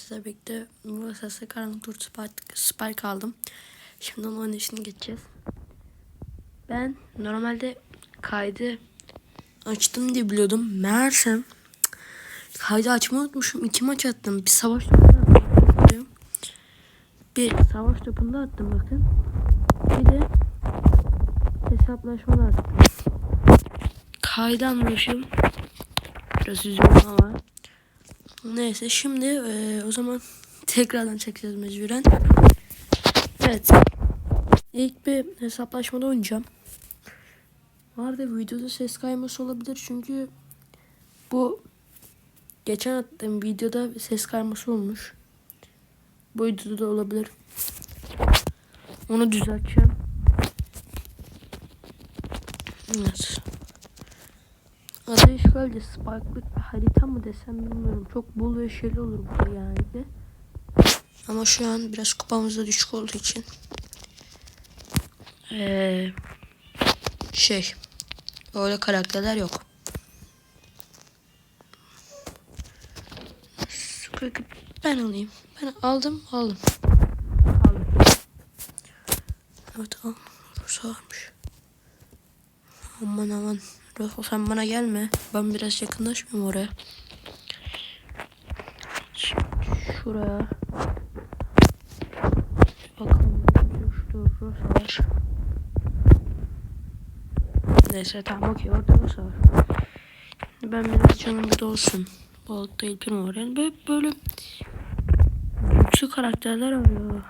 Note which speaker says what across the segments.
Speaker 1: sizlerle birlikte Burası Karanlık Tur Spike, Spike aldım. Şimdi onun oynayışını geçeceğiz. Ben normalde kaydı açtım diye biliyordum. Meğersem kaydı açmayı unutmuşum. İki maç attım. Bir savaş topunda. Bir savaş topunda attım bakın. Bir de hesaplaşmada attım. Kaydı anlamışım. Biraz üzüldüm ama. Neyse şimdi eee, o zaman tekrardan çekeceğiz mecburen. Evet. İlk bir hesaplaşmada oynayacağım. Vardı videoda ses kayması olabilir çünkü bu geçen attığım videoda ses kayması olmuş. Bu videoda da olabilir. Onu düzelteceğim. Evet. Adı işgalci Sparklık bir harita mı desem bilmiyorum. Çok bol ve şeyli olur bu yani. Ama şu an biraz kupamızda düşük olduğu için. Ee, şey. Öyle karakterler yok. Ben alayım. Ben aldım aldım. Aldım. Evet al. Burası varmış. Aman aman. Ruhu sen bana gelme. Ben biraz yakınlaşmayayım oraya. Şimdi şuraya. Bakalım. Şurada var. Neyse tamam okey orada Rosa var. Ben biraz canım bir dolsun. Balık değil bir var. Yani böyle, böyle güçlü karakterler arıyor.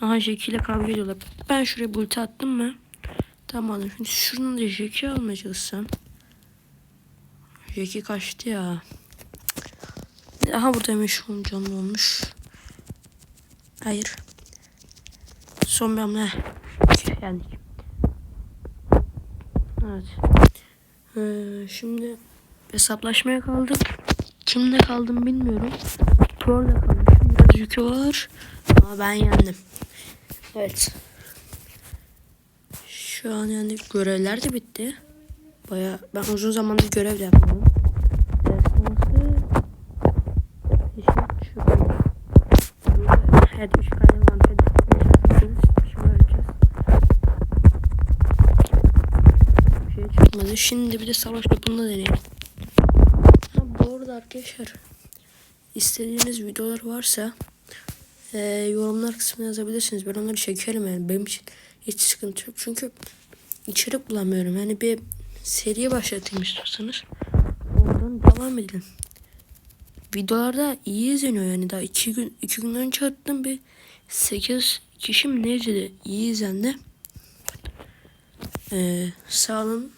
Speaker 1: Aha Jackie ile kavga ediyorlar. Ben şuraya bulti attım mı? Tamam şimdi şunu da Jackie almaya çalışsam. Jackie kaçtı ya. Aha buradaymış oğlum canlı olmuş. Hayır. Son bir hamle. Yendik. Evet. Ee, şimdi hesaplaşmaya kaldık. Kimle kaldım bilmiyorum. Pro'da kalmışım. Biraz yükü var. Ama ben yendim. Evet. Şu an yani görevler de bitti. Baya ben uzun zamandır görev de yapmadım. Her üç kare mantığı Şimdi öleceğiz. Şey çıkmadı. Şimdi bir de savaş topunda deneyelim. Ha, bu arada arkadaşlar istediğiniz videolar varsa e, yorumlar kısmına yazabilirsiniz. Ben onları çekerim yani. Benim için hiç sıkıntı yok. Çünkü içerik bulamıyorum. Yani bir seriye başlatayım istiyorsanız. Oradan devam edelim. Videolarda iyi izleniyor yani. Daha iki gün, iki gün önce attım bir 8 kişi mi ne izledi? İyi izlendi. Ee, sağ olun.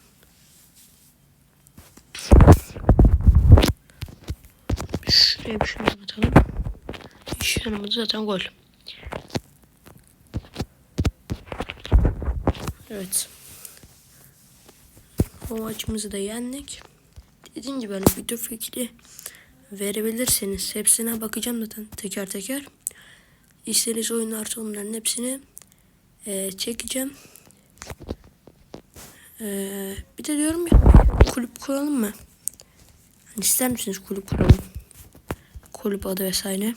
Speaker 1: Şuraya bir şunu atalım. İş yanımız zaten gol. Evet. O maçımızı da yendik. Dediğim gibi böyle video fikri verebilirseniz hepsine bakacağım zaten teker teker. İstediğiniz oyun artı onların hepsini eee, çekeceğim. Eee, bir de diyorum ya kulüp kuralım mı? Hani ister misiniz kulüp kuralım? Kulüp adı vesaire.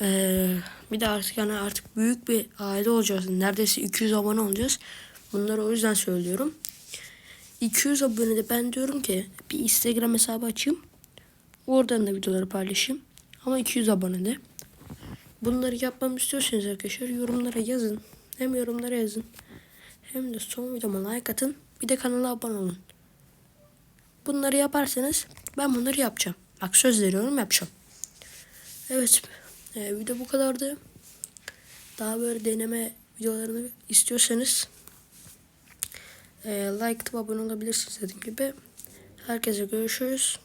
Speaker 1: Ee, bir de artık yani artık büyük bir aile olacağız. Neredeyse 200 abone olacağız. Bunları o yüzden söylüyorum. 200 abone de ben diyorum ki bir Instagram hesabı açayım. Oradan da videoları paylaşayım. Ama 200 abone de. Bunları yapmamı istiyorsanız arkadaşlar yorumlara yazın. Hem yorumlara yazın. Hem de son videoma like atın. Bir de kanala abone olun. Bunları yaparsanız ben bunları yapacağım. Bak söz veriyorum yapacağım. Evet. E, video bu kadardı. Daha böyle deneme videolarını istiyorsanız e, like atıp abone olabilirsiniz dediğim gibi. Herkese görüşürüz.